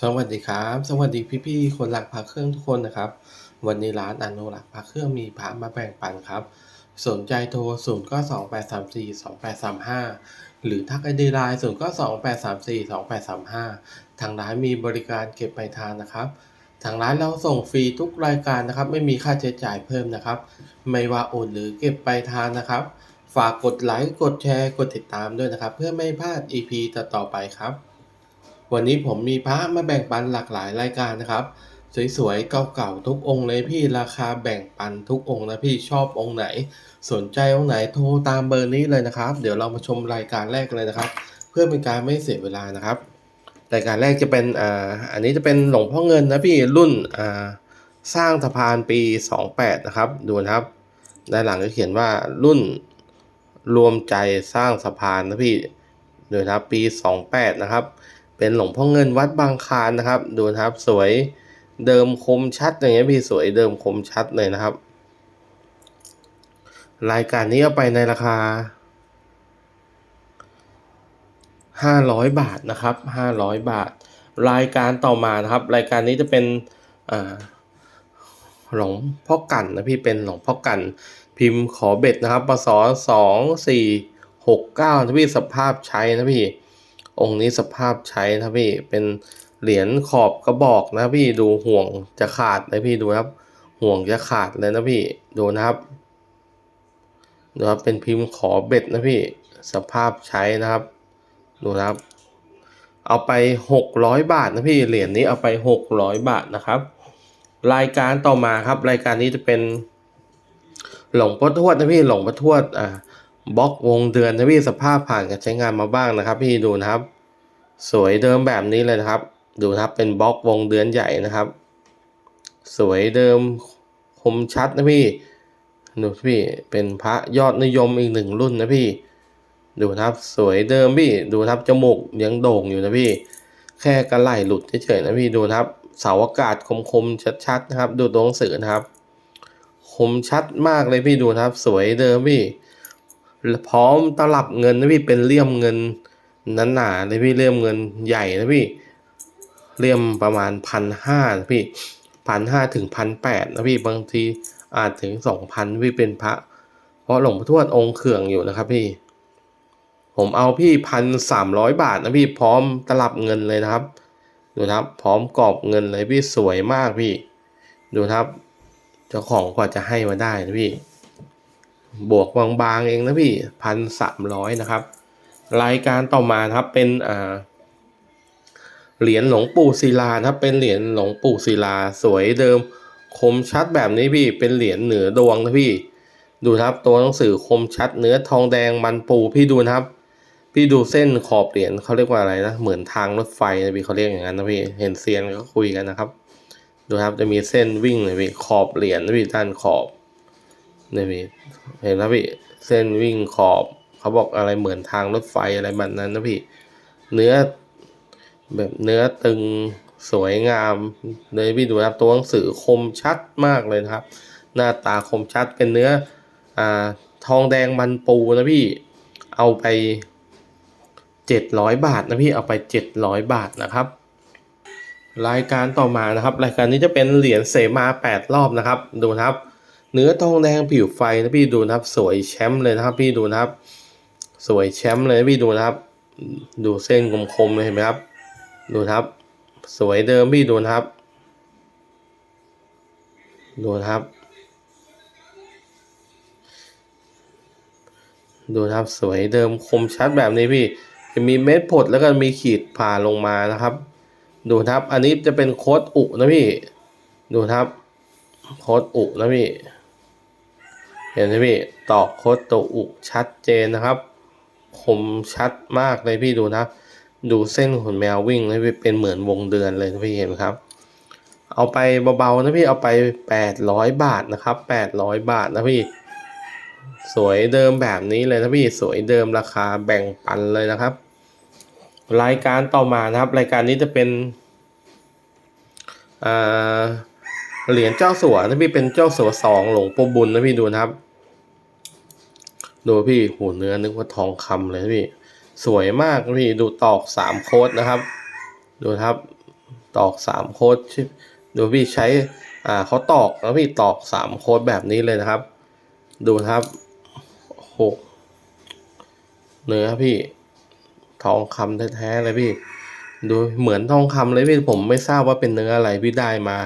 สวัสดีครับ สวัสดีพี่ๆคนรักพระเครื่องทุกคนนะครับ วันนี้ร้านอนุรักษ์พระเครื่องมีพระมาแบ่งปันครับ สนใจโทร0ก็2834 2835 หรือทักไอดีไลน์0ก็2834 2835 ทางร้านมีบริการเก็บปลายทางนะครับ ทางร้านเราส่งฟรีทุกรายการนะครับ ไม่มีค่าใช้จ่ายเพิ่มนะครับ ไม่ว่าโอนหรือเก็บปลายทางนะครับ ฝากกดไลค์กดแชร์กดติดตามด้วยนะครับ เพื่อไม่พลาด EP ต่อๆไปครับ วันนี้ผมมีพระมาแบ่งปันหลากหลายรายการนะครับ สวยๆเก่าๆทุกองค์เลยพี่ราคาแบ่งปันทุกองค์นะพี่ชอบองค์ไหน สนใจองค์ไหนโทรตามเบอร์นี้เลยนะครับ เดี๋ยวเรามาชมรายการแรกเลยนะครับ เพื่อเป็นการไม่เสียเวลานะครับรายการแรกจะเป็นอ่าอันนี้จะเป็นหลวงพ่อเงินนะพี่รุ่นอ่าสร้างสะพานปี 28 นะครับ ดูนะครับด้านหลังก็เขียนว่ารุ่นรวมใจสร้างสะพานนะพี่ดูนะครับปี 28 นะครับ เป็นหลวงพ่อเงินวัดบางคานนะครับ ดูนะครับสวยเดิมคมชัดอย่างเงี้ยพี่สวยเดิมคมชัดเลยนะครับ รายการนี้เอาไปในราคา500บาทนะครับ500บาท รายการต่อมานะครับ รายการนี้จะเป็นหลวงพ่อกันนะพี่เป็นหลวงพ่อกัน พิมพ์ขอเบ็ดนะครับปศสองสี่หกเก้านะพี่สภาพใช้นะพี่ องค์นี้สภาพใช้นะพี่เป็นเหรียญขอบกระบอกนะพี่ดูห่วงจะขาดเลยพี่ดูครับ ห่วงจะขาดเลยนะพี่ดูนะครับดูครับเป็นพิมพ์ขอเบ็ดนะพี่สภาพใช้นะครับ ดูนะครับ เอาไปหกร้อยบาทนะพี่เหรียญนี้เอาไปหกร้อยบาทนะครับ รายการต่อมาครับ รายการนี้จะเป็นหลงพ่อทวดนะพี่หลงพ่อทวดอ่า บล็อกวงเดือนนะพี่สภาพผ่านการใช้งานมาบ้างนะครับ พี่ดูนะครับ สวยเดิมแบบนี้เลยนะครับ ดูนะครับเป็นบล็อกวงเดือนใหญ่นะครับ สวยเดิมคมชัดนะพี่ดูพี่เป็นพระยอดนิยมอีกหนึ่งรุ่นนะพี่ ดูนะครับสวยเดิมพี่ดูนะครับจมูกยังโด่งอยู่นะพี่ แค่กระไหล่หลุดเฉยๆนะพี่ดูนะครับ เสาอากาศคมๆชัดๆนะครับ ดูตัวหนังสือนะครับ คมชัดมากเลยพี่ดูนะครับ สวยเดิมพี่ พร้อมตลับเงินนะพี่เป็นเลี่ยมเงินนั้นหนาเลยพี่เลี่ยมเงินใหญ่นะพี่เลี่ยมประมาณพันห้านะพี่พันห้าถึงพันแปดนะพี่บางทีอาจถึงสองพันพี่เป็นพระ เพราะหลวงพ่อทวดองค์เขื่องอยู่นะครับพี่ ผมเอาพี่พันสามร้อยบาทนะพี่พร้อมตลับเงินเลยนะครับ ดูนะครับพร้อมกรอบเงินเลยพี่สวยมากพี่ ดูนะครับ เจ้าของกว่าจะให้มาได้นะพี่ บวกบางๆเองนะพี่พันสามร้อยนะครับ รายการต่อมาครับเป็นอ่าเหรียญหลวงปู่ศิลาครับเป็นเหรียญหลวงปู่ศิลาสวยเดิม คมชัดแบบนี้พี่เป็นเหรียญเหนือดวงนะพี่ ดูครับตัวหนังสือคมชัดเนื้อทองแดงมันปูพี่ดูนะครับ พี่ดูเส้นขอบเหรียญเขาเรียกว่าอะไรนะเหมือนทางรถไฟนะพี่เขาเรียกอย่างนั้นนะพี่เห็นเซียนก็คุยกันนะครับ ดูครับจะมีเส้นวิ่งเลยพี่ขอบเหรียญนะพี่ด้านขอบ นี่พี่เห็นแล้วพี่เส้นวิ่งขอบเขาบอกอะไรเหมือนทางรถไฟอะไรแบบนั้นนะพี่ เนื้อแบบเนื้อตึงสวยงามเลยพี่ดูนะครับตัวหนังสือคมชัดมากเลยนะครับ หน้าตาคมชัดเป็นเนื้ออ่าทองแดงมันปูนะพี่เอาไปเจ็ดร้อยบาทนะพี่เอาไปเจ็ดร้อยบาทนะครับ รายการต่อมานะครับ รายการนี้จะเป็นเหรียญเสมาแปดรอบนะครับ ดูนะครับ เนื้อทองแดงผิวไฟนะพี่ดูนะครับ สวยแชมป์เลยนะครับพี่ดูนะครับ สวยแชมป์เลยนะพี่ดูนะครับ ดูเส้นคมๆเลยเห็นไหมครับ ดูนะครับ สวยเดิมพี่ดูนะครับ ดูนะครับ ดูนะครับสวยเดิมคมชัดแบบนี้พี่จะมีเม็ดผดแล้วก็มีขีดผ่าลงมานะครับ ดูนะครับ อันนี้จะเป็นโค้ดอุนะพี่ ดูนะครับ โค้ดอุนะพี่ เห็นไหมพี่ตอกโค้ดตัวอุชัดเจนนะครับ คมชัดมากเลยพี่ดูนะครับดูเส้นขนแมววิ่งนะพี่เป็นเหมือนวงเดือนเลยนะพี่เห็นไหมครับ เอาไปเบาๆนะพี่เอาไปแปดร้อยบาทนะครับแปดร้อยบาทนะพี่ สวยเดิมแบบนี้เลยนะพี่สวยเดิมราคาแบ่งปันเลยนะครับ รายการต่อมานะครับ รายการนี้จะเป็นเหรียญเจ้าสัวนะพี่เป็นเจ้าสัวสองหลวงปู่บุญนะพี่ดูนะครับ ดูพี่หูเนื้อนึกว่าทองคำเลยพี่ สวยมากพี่ดูตอกสามโค้ดนะครับ ดูครับตอกสามโค้ดดูพี่ใช้อ่าเขาตอกแล้วพี่ตอกสามโค้ดแบบนี้เลยนะครับ ดูครับโอ้โหเนื้อพี่ทองคำแท้ๆเลยพี่ ดูเหมือนทองคำเลยพี่ผมไม่ทราบว่าเป็นเนื้ออะไรพี่ได้มา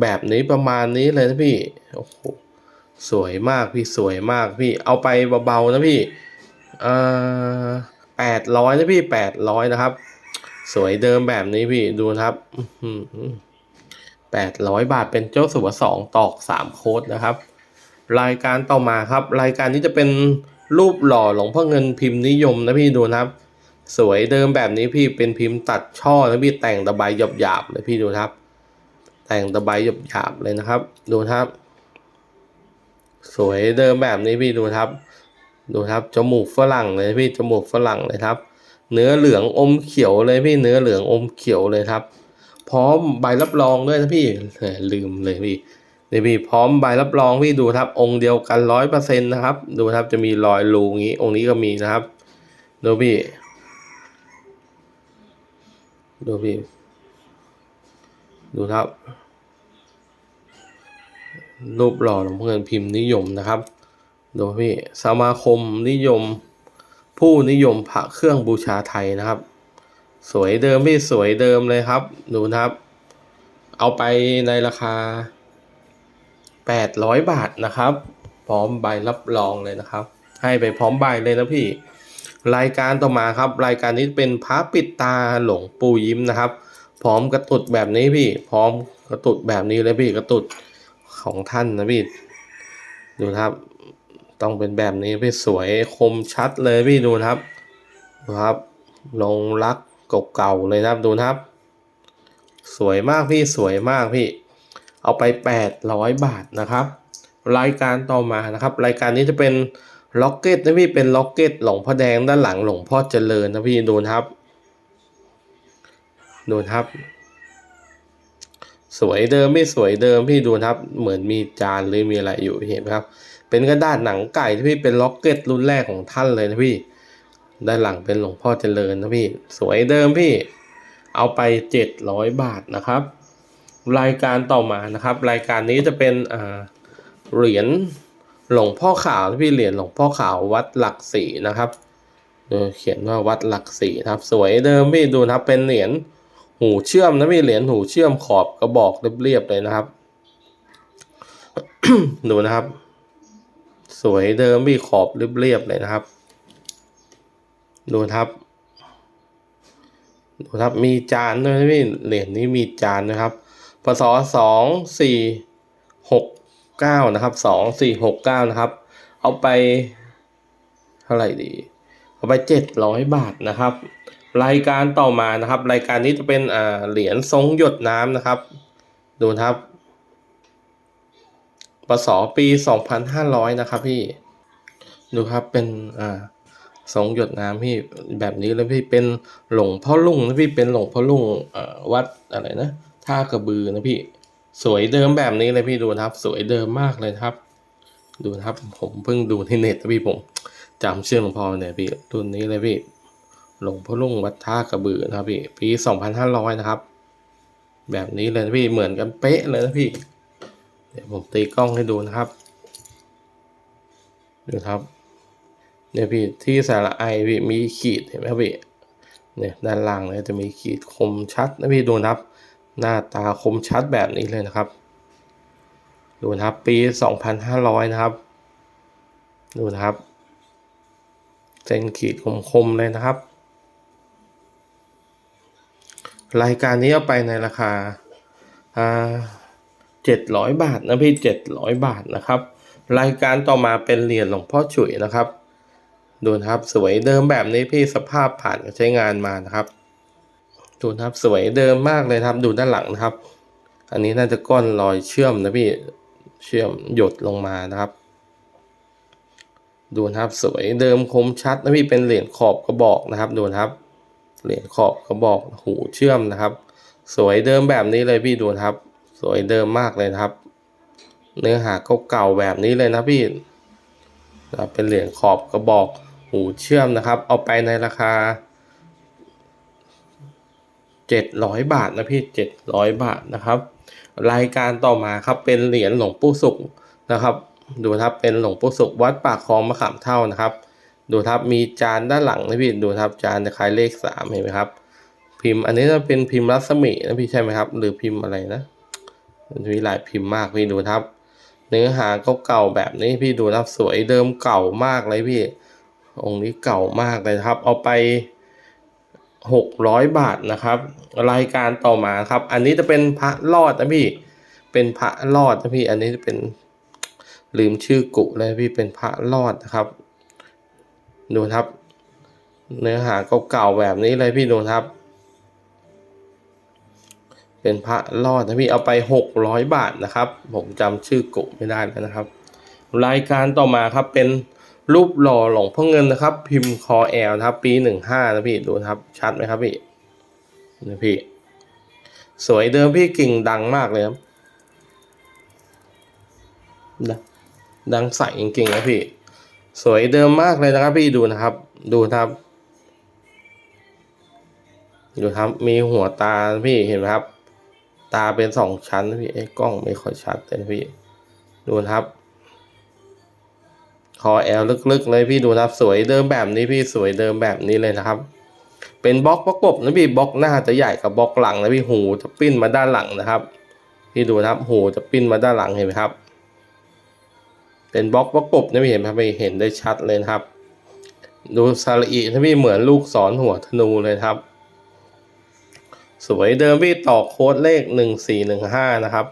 แบบนี้ประมาณนี้เลยนะพี่โอ้โห สวยมากพี่สวยมากพี่เอาไปเบาๆนะพี่เอ่อแปดร้อยนะพี่แปดร้อยนะครับ สวยเดิมแบบนี้พี่ดูนะครับแปดร้อยบาทเป็นเจ้าสัวสองตอกสามโค้ดนะครับ รายการต่อมาครับ รายการนี้จะเป็นรูปหล่อหลวงพ่อเงินพิมพ์นิยมนะพี่ดูนะครับ สวยเดิมแบบนี้พี่เป็นพิมพ์ตัดช่อนะพี่แต่งตะไบหยาบๆเลยพี่ดูนะครับ แต่งตะไบหยาบๆเลยนะครับ ดูนะครับ สวยเดิมแบบนี้พี่ดูครับ ดูครับจมูกฝรั่งเลยพี่จมูกฝรั่งเลยครับ เนื้อเหลืองอมเขียวเลยพี่เนื้อเหลืองอมเขียวเลยครับ พร้อมใบรับรองด้วยนะพี่ลืมเลยพี่นี่พี่พร้อมใบรับรองพี่ดูครับ องค์เดียวกันร้อยเปอร์เซ็นต์นะครับ ดูครับจะมีรอยรูอย่างนี้ องค์นี้ก็มีนะครับดูพี่ดูพี่ดูครับ รูปหล่อหลวงพ่อเงินพิมพ์นิยมนะครับดูพี่สมาคมนิยม ผู้นิยมพระเครื่องบูชาไทยนะครับ สวยเดิมพี่สวยเดิมเลยครับดูนะครับ เอาไปในราคา 800 บาทนะครับ พร้อมใบรับรองเลยนะครับ ให้ไปพร้อมใบเลยนะพี่ รายการต่อมาครับ รายการนี้เป็นพระปิดตาหลวงปู่ยิ้มนะครับ พร้อมกระตุดแบบนี้พี่ พร้อมกระตุดแบบนี้เลยพี่กระตุด ของท่านนะพี่ ดูนะครับ ต้องเป็นแบบนี้พี่สวยคมชัดเลยพี่ดูนะครับดูครับ ลงรักเก่าๆเลยนะครับดูนะครับ สวยมากพี่สวยมากพี่ เอาไป 800 บาทนะครับ รายการต่อมานะครับ รายการนี้จะเป็นล็อกเก็ตนะพี่เป็นล็อกเก็ตหลงพ่อแดงด้านหลังหลงพ่อเจริญนะพี่ดูนะครับดูนะครับ สวยเดิมไม่สวยเดิมพี่ดูนะครับ เหมือนมีจานหรือมีอะไรอยู่เห็นไหมครับ เป็นกระดาษหนังไก่ที่พี่เป็นล็อกเก็ตรุ่นแรกของท่านเลยนะพี่ ด้านหลังเป็นหลวงพ่อเจริญนะพี่ สวยเดิมพี่ เอาไปเจ็ดร้อยบาทนะครับ รายการต่อมานะครับ รายการนี้จะเป็นอ่าเหรียญหลวงพ่อขาวพี่เหรียญหลวงพ่อขาววัดหลักสีนะครับเขียนว่าวัดหลักสีครับ สวยเดิมพี่ดูนะครับเป็นเหรียญ หูเชื่อมนะพี่เหรียญหูเชื่อมขอบกระบอกเรียบๆเลยนะครับ ดูนะครับ สวยเดิมพี่ขอบเรียบๆเลยนะครับ ดูนะครับ ดูครับมีจานด้วยนะพี่เหรียญนี้มีจานนะครับพศสองสี่หกเก้านะครับสองสี่หกเก้านะครับ เอาไปเท่าไหร่ดี เอาไปเจ็ดร้อยบาทนะครับ รายการต่อมานะครับ รายการนี้จะเป็นอ่าเหรียญทรงหยดน้ำนะครับ ดูนะครับพศปีสองพันห้าร้อยนะครับพี่ ดูครับเป็นอ่าสองหยดน้ำพี่แบบนี้แล้วพี่เป็นหลวงพ่อลุงนะพี่เป็นหลวงพ่อลุงอ่อวัดอะไรนะท่ากระบือนะพี่ สวยเดิมแบบนี้เลยพี่ดูนะครับ สวยเดิมมากเลยครับ ดูนะครับ ผมเพิ่งดูที่เน็ตนะพี่ผมจำชื่อหลวงพ่อเนี่ยพี่รุ่นนี้เลยพี่ หลวงพ่อลุงวัดท่ากระบือนะครับพี่ปีสองพันห้าร้อยนะครับ แบบนี้เลยนะพี่เหมือนกันเป๊ะเลยนะพี่ เดี๋ยวผมตีกล้องให้ดูนะครับดูครับเนี่ยพี่ที่สาระไอพี่มีขีดเห็นไหมครับพี่เนี่ยด้านล่างเนี่ยจะมีขีดคมชัดนะพี่ดูนะครับ หน้าตาคมชัดแบบนี้เลยนะครับ ดูนะครับปีสองพันห้าร้อยนะครับ ดูนะครับเส้นขีดคมๆเลยนะครับ รายการนี้เอาไปในราคาเจ็ดร้อยบาทนะพี่เจ็ดร้อยบาทนะครับ รายการต่อมาเป็นเหรียญหลวงพ่อฉุยนะครับ ดูนะครับสวยเดิมแบบนี้พี่สภาพผ่านการใช้งานมานะครับ ดูนะครับสวยเดิมมากเลยครับดูด้านหลังนะครับ อันนี้น่าจะก้อนรอยเชื่อมนะพี่เชื่อมหยดลงมานะครับ ดูนะครับสวยเดิมคมชัดนะพี่เป็นเหรียญขอบกระบอกนะครับดูนะครับ เหรียญขอบกระบอกหูเชื่อมนะครับ สวยเดิมแบบนี้เลยพี่ดูนะครับ สวยเดิมมากเลยครับ เนื้อหาเก่าๆแบบนี้เลยนะพี่นะเป็นเหรียญขอบกระบอกหูเชื่อมนะครับ เอาไปในราคาเจ็ดร้อยบาทนะพี่เจ็ดร้อยบาทนะครับ รายการต่อมาครับเป็นเหรียญหลวงปู่สุขนะครับ ดูครับเป็นหลวงปู่สุขวัดปากคลองมะขามเท่านะครับ ดูครับมีจานด้านหลังนะพี่ดูครับจานจะคล้ายเลขสามเห็นไหมครับ พิมพ์อันนี้จะเป็นพิมพ์รัศมีนะพี่ใช่ไหมครับ หรือพิมพ์อะไรนะมันมีหลายพิมพ์มากพี่ดูครับ เนื้อหาเก่าๆแบบนี้พี่ดูครับสวยเดิมเก่ามากเลยพี่ องค์นี้เก่ามากเลยครับ เอาไปหกร้อยบาทนะครับ รายการต่อมาครับ อันนี้จะเป็นพระรอดนะพี่ เป็นพระรอดนะพี่ อันนี้จะเป็นลืมชื่อกุเลยพี่เป็นพระรอดนะครับ ดูครับ เนื้อหาเก่าๆแบบนี้เลยพี่ดูครับ เป็นพระรอดนะพี่เอาไปหกร้อยบาทนะครับ ผมจำชื่อกุไม่ได้แล้วนะครับ รายการต่อมาครับเป็นรูปหล่อหลงพ่อเงินนะครับ พิมพ์คอแอลนะครับ ปีหนึ่งห้านะพี่ดูครับ ชัดไหมครับพี่นี่พี่ สวยเดิมพี่กิ่งดังมากเลยครับ ดังดังใสจริงๆนะพี่ สวยเดิมมากเลยนะครับพี่ดูนะครับ ดูนะครับ ดูครับมีหัวตาพี่เห็นไหมครับ ตาเป็นสองชั้นพี่ไอ้กล้องไม่ค่อยชัดเลยพี่ ดูนะครับคอแอลลึกๆเลยพี่ดูนะครับ สวยเดิมแบบนี้พี่สวยเดิมแบบนี้เลยนะครับ เป็นบล็อกประกบนะพี่บล็อกหน้าจะใหญ่กับบล็อกหลังนะพี่หูจะปิ้นมาด้านหลังนะครับ พี่ดูนะครับหูจะปิ้นมาด้านหลังเห็นไหมครับ เป็นบล็อกประกบนะพี่เห็นไหมครับพี่เห็นได้ชัดเลยครับ ดูซาลีนะพี่เหมือนลูกศรหัวธนูเลยครับ สวยเดิมพี่ต่อโค้ดเลขหนึ่งสี่หนึ่งห้านะครับ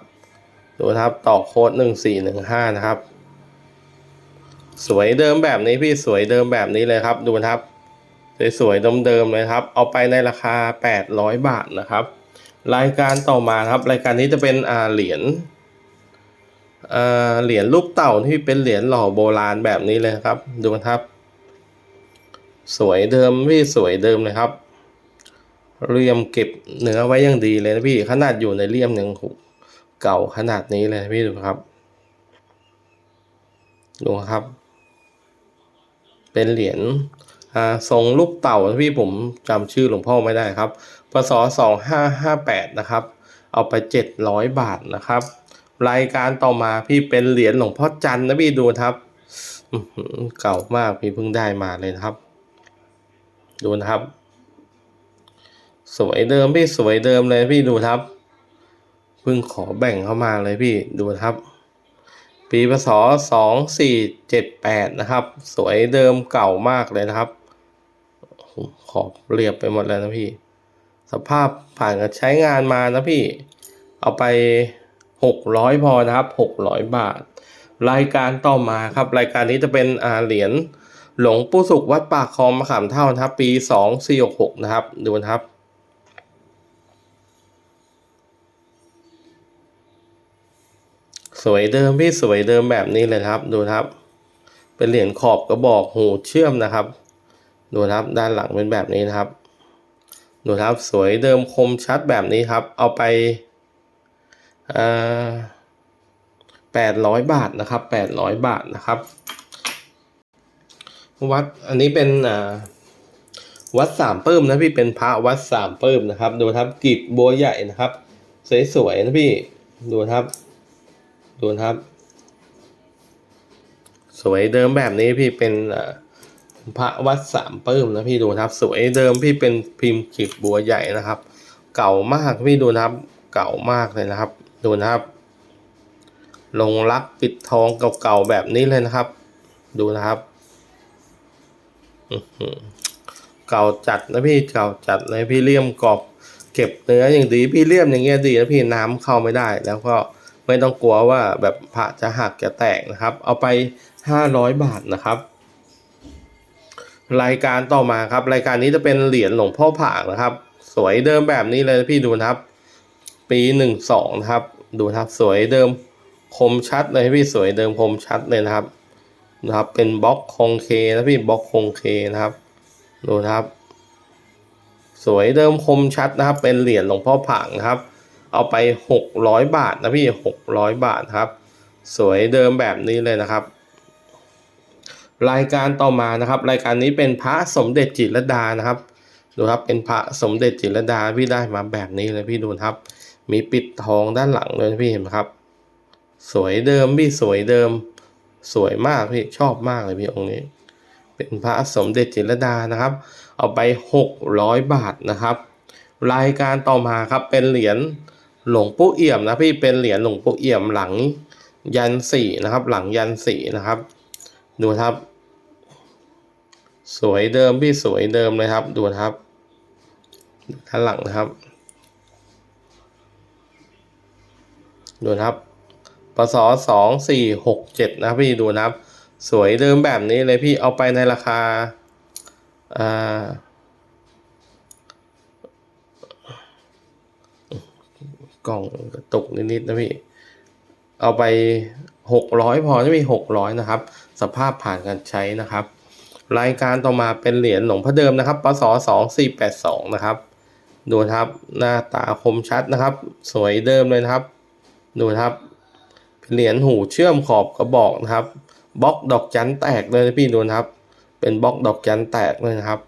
ดูนะครับต่อโค้ดหนึ่งสี่หนึ่งห้านะครับ สวยเดิมแบบนี้พี่สวยเดิมแบบนี้เลยครับ ดูนะครับ สวยๆเดิมๆเลยครับ เอาไปในราคา800บาทนะครับ รายการต่อมาครับ รายการนี้จะเป็นอ่าเหรียญ เหรียญรูปเต่าที่เป็นเหรียญหล่อโบราณแบบนี้เลยครับ ดูนะครับ สวยเดิมพี่สวยเดิมเลยครับเรียมเก็บเนื้อไว้อย่างดีเลยนะพี่ขนาดอยู่ในเลี่ยมยังเก่าขนาดนี้เลยพี่ดูครับดูครับ เป็นเหรียญทรงรูปเต่าพี่ผมจำชื่อหลวงพ่อไม่ได้ครับพศสองห้าห้าแปดนะครับ เอาไปเจ็ดร้อยบาทนะครับ รายการต่อมาพี่เป็นเหรียญหลวงพ่อจันนะพี่ดูครับเก่ามากพี่เพิ่งได้มาเลยนะครับ ดูนะครับ สวยเดิมพี่สวยเดิมเลยพี่ดูครับเพิ่งขอแบ่งเข้ามาเลยพี่ดูครับ ปีพศสองสี่เจ็ดแปดนะครับ สวยเดิมเก่ามากเลยนะครับขอบเรียบไปหมดแล้วนะพี่ สภาพผ่านการใช้งานมานะพี่ เอาไป หกร้อยพอนะครับหกร้อยบาท รายการต่อมาครับ รายการนี้จะเป็นอ่าเหรียญหลวงปู่สุขวัดปากคลองมะขามเท่านะครับ ปีสองสี่หกหกนะครับ ดูนะครับสวยเดิมพี่สวยเดิมแบบนี้เลยครับ ดูนะครับ เป็นเหรียญขอบกระบอกหูเชื่อมนะครับ ดูนะครับด้านหลังเป็นแบบนี้นะครับ ดูนะครับสวยเดิมคมชัดแบบนี้ครับ เอาไป แปดร้อยบาทนะครับแปดร้อยบาทนะครับ วัดอันนี้เป็นอ่าวัดสามเพิ่มนะพี่เป็นพระวัดสามเพิ่มนะครับ ดูครับกีบบัวใหญ่นะครับ สวยๆนะพี่ดูครับ ดูครับ สวยเดิมแบบนี้พี่เป็นอ่าพระวัดสามเพิ่มนะพี่ดูครับ สวยเดิมพี่เป็นพิมพ์ขีดบัวใหญ่นะครับ เก่ามากพี่ดูครับ เก่ามากเลยนะครับ ดูนะครับ ลงรักปิดทองเก่าๆแบบนี้เลยนะครับ ดูนะครับเก่าจัดนะพี่เก่าจัดเลยพี่เลี่ยมกรอบเก็บเนื้ออย่างดีพี่เลี่ยมอย่างเงี้ยดีนะพี่น้ำเข้าไม่ได้ แล้วก็ไม่ต้องกลัวว่าแบบพระจะหักจะแตกนะครับ เอาไปห้าร้อยบาทนะครับ รายการต่อมาครับ รายการนี้จะเป็นเหรียญหลวงพ่อผางนะครับ สวยเดิมแบบนี้เลยนะพี่ดูนะครับ ปีหนึ่งสองนะครับ ดูครับสวยเดิมคมชัดเลยพี่สวยเดิมคมชัดเลยนะครับนะครับ เป็นบล็อกคงเคนะพี่บล็อกคงเคนะครับ ดูนะครับ สวยเดิมคมชัดนะครับ เป็นเหรียญหลวงพ่อผางนะครับ เอาไปหกร้อยบาทนะพี่หกร้อยบาทครับ สวยเดิมแบบนี้เลยนะครับ รายการต่อมานะครับ รายการนี้เป็นพระสมเด็จจิตรดานะครับ ดูครับเป็นพระสมเด็จจิตรดาพี่ได้มาแบบนี้เลยพี่ดูครับ มีปิดทองด้านหลังเลยพี่เห็นไหมครับ สวยเดิมพี่สวยเดิม สวยมากพี่ชอบมากเลยพี่องค์นี้ เป็นพระสมเด็จจิรดานะครับ เอาไปหกร้อยบาทนะครับ รายการต่อมาครับเป็นเหรียญหลวงปู่เอี่ยมนะพี่เป็นเหรียญหลวงปู่เอี่ยมหลังยันสี่นะครับ หลังยันสี่นะครับ ดูครับ สวยเดิมพี่สวยเดิมเลยครับ ดูครับด้านหลังนะครับ ดูนะครับปศสองสี่หกเจ็ดนะครับพี่ดูนะครับ สวยเดิมแบบนี้เลยพี่เอาไปในราคาอ่ากล่องกระตุกนิดๆนะพี่ เอาไปหกร้อยพอจะมีหกร้อยนะครับ สภาพผ่านการใช้นะครับ รายการต่อมาเป็นเหรียญหลวงพ่อเดิมนะครับปศสองสี่แปดสองนะครับ ดูนะครับ หน้าตาคมชัดนะครับ สวยเดิมเลยนะครับ ดูนะครับ เหรียญหูเชื่อมขอบกระบอกนะครับบล็อกดอกจันแตกเลยนะพี่ดูนะครับ เป็นบล็อกดอกจันแตกเลยนะครับ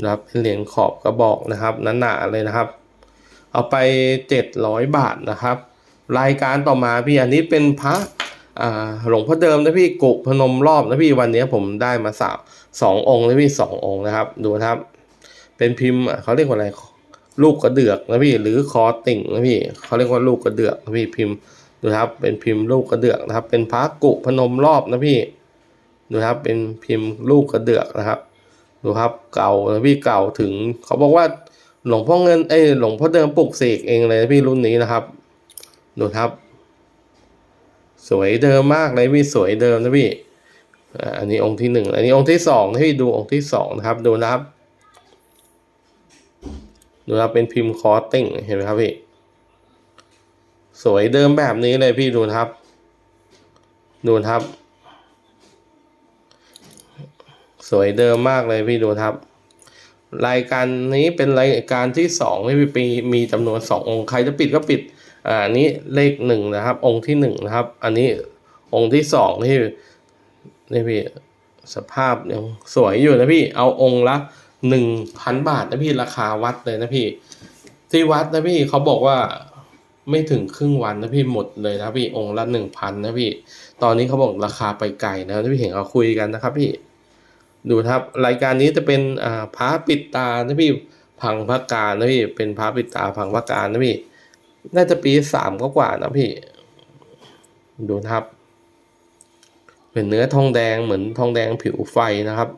นะครับเป็นเหรียญขอบกระบอกนะครับหนาๆเลยนะครับ เอาไปเจ็ดร้อยบาทนะครับ รายการต่อมาพี่อันนี้เป็นพระอ่าหลวงพ่อเดิมนะพี่กุพนมรอบนะพี่วันนี้ผมได้มาสามสององค์นะพี่สององค์นะครับ ดูนะครับ เป็นพิมพ์เขาเรียกว่าอะไร ลูกกระเดือกนะพี่หรือคอติ่งนะพี่เขาเรียกว่าลูกกระเดือกนะพี่พิมพ์ดูครับเป็นพิมพ์ลูกกระเดือกนะครับ เป็นพระกุพนมรอบนะพี่ดูครับเป็นพิมพ์ลูกกระเดือกนะครับดูครับเก่านะพี่เก่าถึง เขาบอกว่าหลวงพ่อเงินเอ้หลวงพ่อเดิมปลุกเสกเองเลยนะพี่รุ่นนี้นะครับดูครับ สวยเดิมมากเลยพี่สวยเดิมนะพี่อันนี้องค์ที่หนึ่งอันนี้องค์ที่สองนะพี่ดูองค์ที่สองนะครับดูนะครับ ดูครับเป็นพิมพ์คอร์ติ้งเห็นไหมครับพี่ สวยเดิมแบบนี้เลยพี่ดูครับ ดูครับ สวยเดิมมากเลยพี่ดูครับ รายการนี้เป็นรายการที่สองที่ปีมีจำนวนสององค์ใครจะปิดก็ปิดอ่าอันนี้เลขหนึ่งนะครับ องค์ที่หนึ่งนะครับ อันนี้องค์ที่สองที่นี่พี่สภาพยังสวยอยู่นะพี่เอาองค์ละ หนึ่งพันบาทนะพี่ราคาวัดเลยนะพี่ ที่วัดนะพี่เขาบอกว่าไม่ถึงครึ่งวันนะพี่หมดเลยนะพี่องค์ละหนึ่งพันนะพี่ ตอนนี้เขาบอกราคาไปไกลนะพี่เห็นเขาคุยกันนะครับพี่ ดูนะครับรายการนี้จะเป็นอ่าพระปิดตานะพี่พังพระการนะพี่เป็นพระปิดตาพังพระการนะพี่ น่าจะปีสามก็กว่านะพี่ ดูนะครับ เป็นเนื้อทองแดงเหมือนทองแดงผิวไฟนะครับ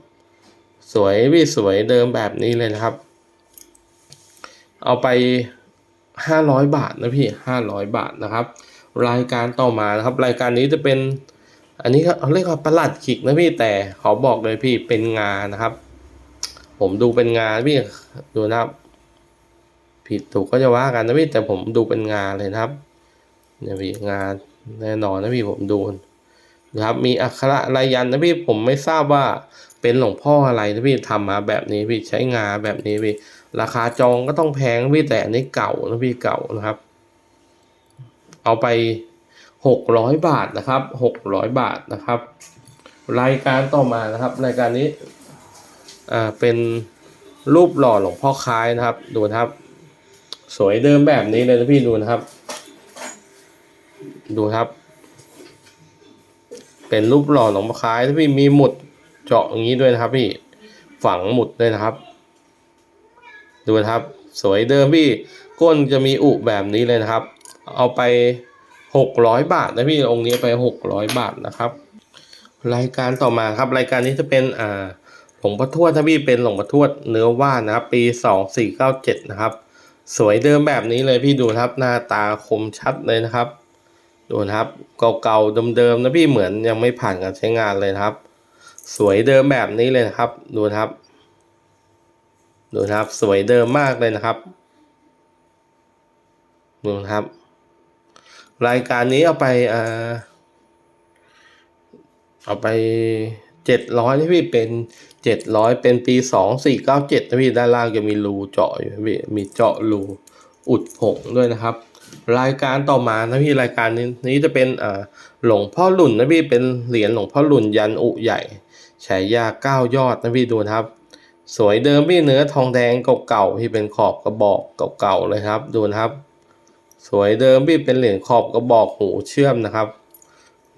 สวยพี่สวยเดิมแบบนี้เลยนะครับ เอาไปห้าร้อยบาทนะพี่ห้าร้อยบาทนะครับ รายการต่อมานะครับ รายการนี้จะเป็น อันนี้เขาเรียกว่าประหลัดขิกนะพี่แต่ขาบอกเลยพี่เป็นงานะครับ ผมดูเป็นงานพี่ดูนะครับ ผิดถูกก็จะว่ากันนะพี่แต่ผมดูเป็นงานเลยนะครับเนี่ยพี่งานแน่นอนนะพี่ผมดูนะครับ มีอักขระลายยันนะพี่ผมไม่ทราบว่า เป็นหลวงพ่ออะไรนะพี่ทำมาแบบนี้พี่ใช้งาแบบนี้พี่ราคาจองก็ต้องแพงพี่แต่อันนี้เก่านะพี่เก่านะครับ เอาไปหกร้อยบาทนะครับหกร้อยบาทนะครับ รายการต่อมานะครับ รายการนี้อ่าเป็นรูปหล่อหลวงพ่อคล้ายนะครับ ดูนะครับ สวยเดิมแบบนี้เลยนะพี่ดูนะครับ ดูครับ เป็นรูปหล่อหลวงพ่อคล้ายที่พี่มีหมุด เจาะอย่างนี้ด้วยนะครับพี่ฝังหมุดด้วยนะครับ ดูนะครับ สวยเดิมพี่ก้นจะมีอุแบบนี้เลยนะครับ เอาไปหกร้อยบาทนะพี่องค์นี้ไปหกร้อยบาทนะครับ รายการต่อมาครับ รายการนี้จะเป็นอ่าหลวงพ่อทวดถ้าพี่เป็นหลวงพ่อทวดเนื้อว่านะครับ ปีสองสี่เก้าเจ็ดนะครับ สวยเดิมแบบนี้เลยพี่ดูนะครับหน้าตาคมชัดเลยนะครับ ดูนะครับเก่าๆเดิมๆนะพี่เหมือนยังไม่ผ่านการใช้งานเลยนะครับ สวยเดิมแบบนี้เลยนะครับ ดูนะครับ ดูนะครับ สวยเดิมมากเลยนะครับ ดูนะครับ รายการนี้เอาไปอ่าเอาไปเจ็ดร้อยที่พี่เป็นเจ็ดร้อยเป็นปีสองสี่เก้าเจ็ดนะพี่ด้านล่างจะมีรูเจาะอยู่พี่มีเจาะรูอุดผงด้วยนะครับ รายการต่อมานะพี่รายการนี้นี้จะเป็นอ่าหลวงพ่อหลุ่นนะพี่เป็นเหรียญหลวงพ่อหลุ่นยันอุใหญ่ ฉายาเก้ายอดนะพี่ดูนะครับ สวยเดิมพี่เนื้อทองแดงเก่าๆที่เป็นขอบกระบอกเก่าๆเลยครับ ดูนะครับ สวยเดิมพี่เป็นเหรียญขอบกระบอกหูเชื่อมนะครับ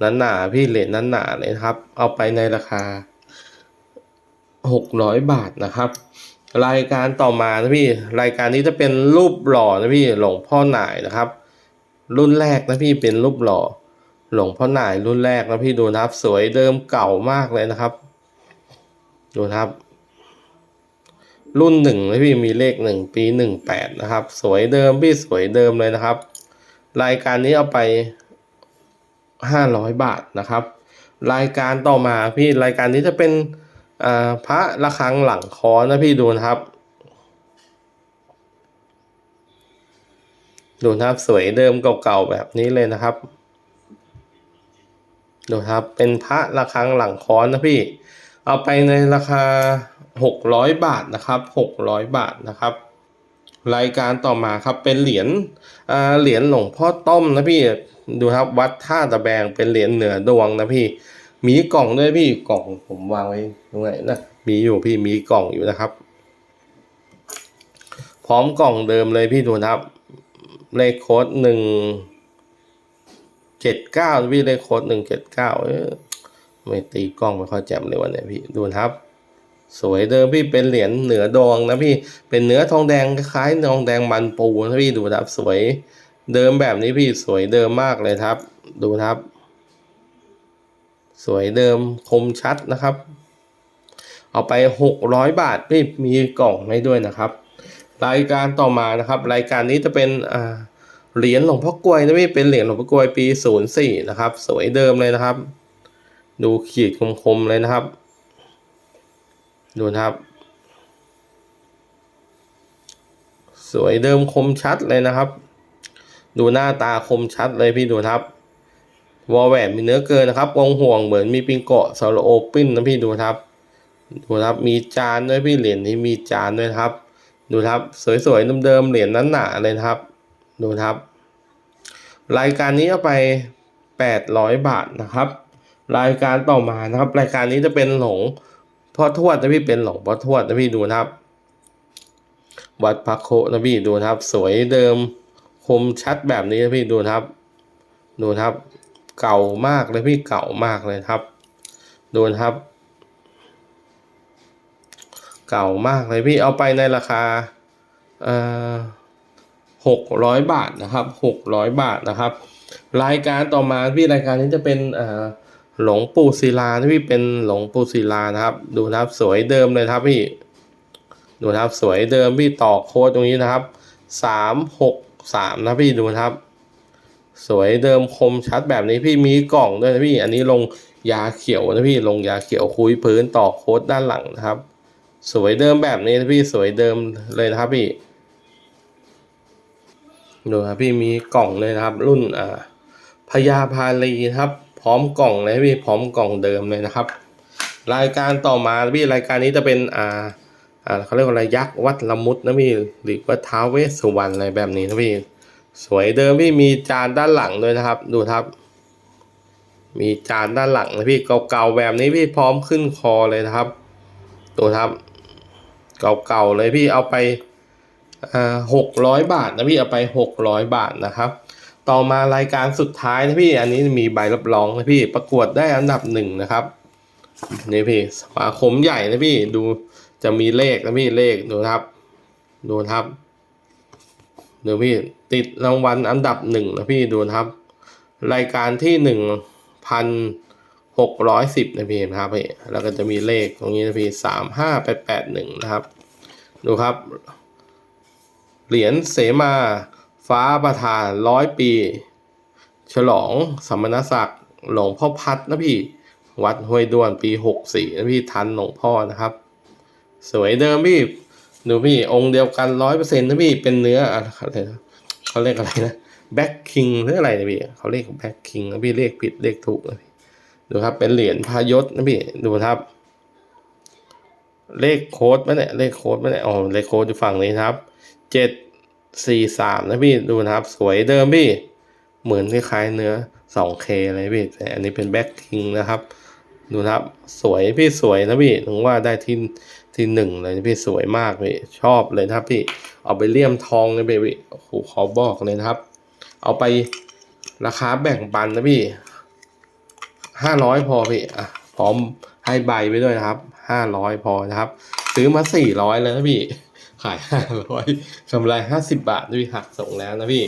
นั้นหนาพี่เหรียญนั้นหนาเลยครับ เอาไปในราคาหกร้อยบาทนะครับ รายการต่อมานะพี่รายการนี้จะเป็นรูปหล่อนะพี่หลวงพ่อหน่ายนะครับ รุ่นแรกนะพี่เป็นรูปหล่อหลวงพ่อหน่ายรุ่นแรกนะพี่ดูนะครับ สวยเดิมเก่ามากเลยนะครับ ดูครับ รุ่นหนึ่งนะพี่มีเลขหนึ่งปีหนึ่งแปดนะครับ สวยเดิมพี่สวยเดิมเลยนะครับ รายการนี้เอาไปห้าร้อยบาทนะครับ รายการต่อมาพี่รายการนี้จะเป็นอ่าพระระฆังหลังคอนะพี่ดูนะครับดูนะครับสวยเดิมเก่าๆแบบนี้เลยนะครับ ดูครับเป็นพระระฆังหลังค้อนนะพี่ เอาไปในราคาหกร้อยบาทนะครับหกร้อยบาทนะครับ รายการต่อมาครับเป็นเหรียญอ่าเหรียญหลวงพ่อต้มนะพี่ดูครับวัดท่าตะแบงเป็นเหรียญเหนือดวงนะพี่ มีกล่องด้วยพี่กล่องผมวางไว้ตรงไหนนะมีอยู่พี่มีกล่องอยู่นะครับ พร้อมกล่องเดิมเลยพี่ดูนะครับเลขโค้ดหนึ่งเจ็ดเก้าพี่เลขโค้ดหนึ่งเจ็ดเก้า ไม่ตีกล้องไม่ค่อยแจ่มเลยวันนี้พี่ดูนะครับ สวยเดิมพี่เป็นเหรียญเหนือดองนะพี่เป็นเนื้อทองแดงคล้ายทองแดงมันปูนะพี่ดูนะครับสวยเดิมแบบนี้พี่สวยเดิมมากเลยครับ ดูนะครับ สวยเดิมคมชัดนะครับ เอาไปหกร้อยบาทพี่มีกล่องให้ด้วยนะครับ รายการต่อมานะครับ รายการนี้จะเป็นอ่าเหรียญหลวงพ่อกลวยนะพี่เป็นเหรียญหลวงพ่อกลวยปีศูนย์สี่นะครับ สวยเดิมเลยนะครับ ดูขีดคมๆเลยนะครับ ดูนะครับ สวยเดิมคมชัดเลยนะครับ ดูหน้าตาคมชัดเลยพี่ดูนะครับวอลแวนมีเนื้อเกินนะครับวงห่วงเหมือนมีปิงโกาะซาโลโอปินนะพี่ดูนะครับ ดูนะครับมีจานด้วยพี่เหรียญนี้มีจานด้วยนะครับ ดูนะครับ สวยๆเดิมๆเหรียญนั้นหนาเลยนะครับ ดูนะครับ รายการนี้เอาไป 800 บาทนะครับ รายการต่อมานะครับ รายการนี้จะเป็นหลงพ่อทวดนะพี่เป็นหลงพ่อทวดนะพี่ดูนะครับ วัดพักโคนะพี่ดูนะครับ สวยเดิมคมชัดแบบนี้นะพี่ดูนะครับ ดูนะครับ เก่ามากเลยพี่เก่ามากเลยครับ ดูนะครับ เก่ามากเลยพี่เอาไปในราคาเอ่อหกร้อยบาทนะครับหกร้อยบาทนะครับ รายการต่อมาพี่รายการนี้จะเป็นเอ่อ หลงปู่ศิลานะพี่เป็นหลงปู่ศิลานะครับ ดูนะครับสวยเดิมเลยครับพี่ ดูนะครับสวยเดิมพี่ต่อโค้ดตรงนี้นะครับสามหกสามนะพี่ดูนะครับ สวยเดิมคมชัดแบบนี้พี่มีกล่องด้วยนะพี่ อันนี้ลงยาเขียวนะพี่ลงยาเขียวคุยพื้นต่อโค้ดด้านหลังนะครับ สวยเดิมแบบนี้นะพี่สวยเดิมเลยนะครับพี่ดูครับพี่มีกล่องเลยนะครับ รุ่นอ่าพญาพาลีนะครับ พร้อมกล่องเลยพี่พร้อมกล่องเดิมเลยนะครับ รายการต่อมาพี่รายการนี้จะเป็นอ่าอ่าเขาเรียกว่าอะไรยักษ์วัดละมุดนะพี่หรือว่าท้าวเวสสุวรรณอะไรแบบนี้นะพี่สวยเดิมพี่มีจานด้านหลังด้วยนะครับ ดูครับ มีจานด้านหลังนะพี่เก่าๆแบบนี้พี่พร้อมขึ้นคอเลยนะครับดูครับ เก่าๆเลยพี่เอาไปหกร้อยบาทนะพี่เอาไปหกร้อยบาทนะครับ ต่อมารายการสุดท้ายนะพี่ อันนี้มีใบรับรองนะพี่ ประกวดได้อันดับหนึ่งนะครับนี่พี่สมาคมใหญ่นะพี่ดูจะมีเลขนะพี่เลขดูครับ ดูครับดูพี่ติดรางวัลอันดับหนึ่งนะพี่ดูครับ รายการที่หนึ่งพันหกร้อยสิบนะพี่นะครับพี่แล้วก็จะมีเลขตรงนี้นะพี่สามห้าแปดแปดหนึ่งนะครับ ดูครับ เหรียญเสมา ฟ้าประธานร้อยปี ฉลองสมณศักดิ์หลวงพ่อพัดนะพี่ วัดห้วยด้วนปีหกสี่นะพี่ทันหลวงพ่อนะครับ สวยเดิมพี่ดูพี่องค์เดียวกันร้อยเปอร์เซ็นต์นะพี่เป็นเนื้ออะไรนะเขาเรียกอะไรนะแบ็คคิงหรืออะไรนะพี่เขาเรียกแบ็คคิงนะพี่เลขผิดเลขถูกนะพี่ดูครับเป็นเหรียญพายศนะพี่ดูครับ เลขโค้ดไหมเนี่ยเลขโค้ดไหมเนี่ยอ๋อเลขโค้ดอยู่ฝั่งนี้ครับเจ็ด สี่สามนะพี่ดูนะครับสวยเดิมพี่ เหมือนคล้ายๆเนื้อ 2K เลยพี่แต่อันนี้เป็นแบ็คคิงนะครับ ดูนะครับสวยพี่สวยนะพี่ถึงว่าได้ที่ที่หนึ่งเลยพี่สวยมากพี่ชอบเลยนะครับพี่เอาไปเลี่ยมทองเลยพี่โอ้โหขอบอกเลยนะครับ เอาไปราคาแบ่งปันนะพี่ห้าร้อยพอพี่อะพร้อมให้ใบไปด้วยนะครับห้าร้อยพอนะครับ ซื้อมาสี่ร้อยแล้วนะพี่ ขายห้าร้อยกำไรห้าสิบบาทนะพี่หักส่งแล้วนะพี่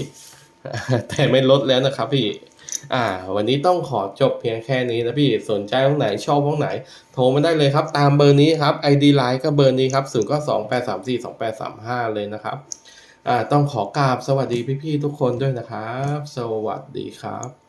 แต่ไม่ลดแล้วนะครับพี่ อ่า วันนี้ต้องขอจบเพียงแค่นี้นะพี่ สนใจห้องไหนชอบห้องไหน โทรมาได้เลยครับ ตามเบอร์นี้ครับ ID Line ก็เบอร์นี้ครับ0 9 2 8 3 4 2 8 3 5เลยนะครับ อ่า ต้องขอกราบสวัสดีพี่ๆทุกคนด้วยนะครับ สวัสดีครับ